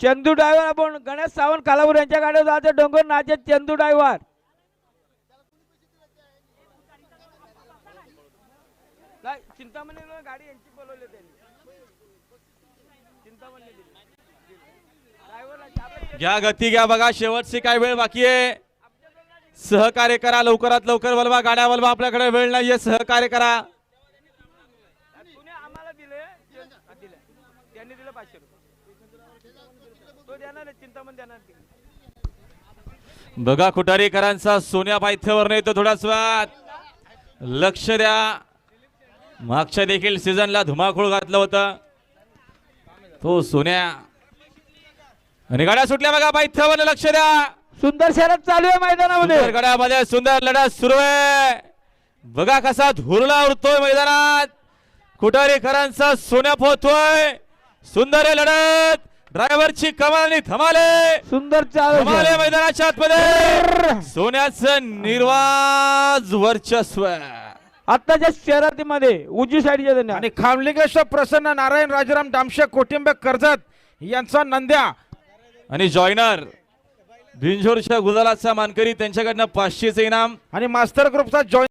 Chandu driver आपण गणेश सावंत कालापूर यांच्या गाडीवर जायचं. डोंगर नाचे चंदू ड्रायव्हर नाही, चिंतामणीला गाडी यांची बोलवली त्यांनी चिंतामणी घ्या गती घ्या बघा शेवटची काय वेळ बाकी आहे. सहकार्य करा लवकरात लवकर बोलवा गाड्या बोलवा आपल्याकडे वेळ नाहीये सहकार्य करा. आम्हाला दिले दिले. त्यांनी दिलं पाचशे रुपये. तो देणार आहे, चिंतामणी देणार. बघा खुटारीकरांचा सोन्या पायथ्यावर नाही तो थोड्याच वेळात लक्ष द्या. मागच्या देखील सीझनला धुमाकूळ घातलं होतं. तो सोन्या. आणि गाड्या सुटल्या बघा पायथ्यावर लक्ष द्या. सुंदर शरद चालू आहे मैदानामध्ये. सुंदर गड्यामध्ये सुंदर लढत सुरू आहे. बघा कसा धुरला उडतोय मैदानात. कुटारीकरांचा सोन्या पोहतोय. सुंदर आहे लढत. ड्रायव्हरची कमाल आणि धमाले सुंदर चालू धमाले आहे. मैदानाच्या आतमध्ये. सोन्याचं निर्वाज वर्चस्व. आत्ताच्या शर्यतीमध्ये उजवी साईडच्या त्यांनी आणि खामलिंगेश्वर प्रसन्न नारायण राजाराम दामशे कोटिंबे कर्जत यांचा नंद्या. आणि जॉयनर. भिंजोरच्या गुलालाचा मानकरी त्यांच्याकडनं पाचशेचं इनाम. आणि मास्टर ग्रुपचा जॉईन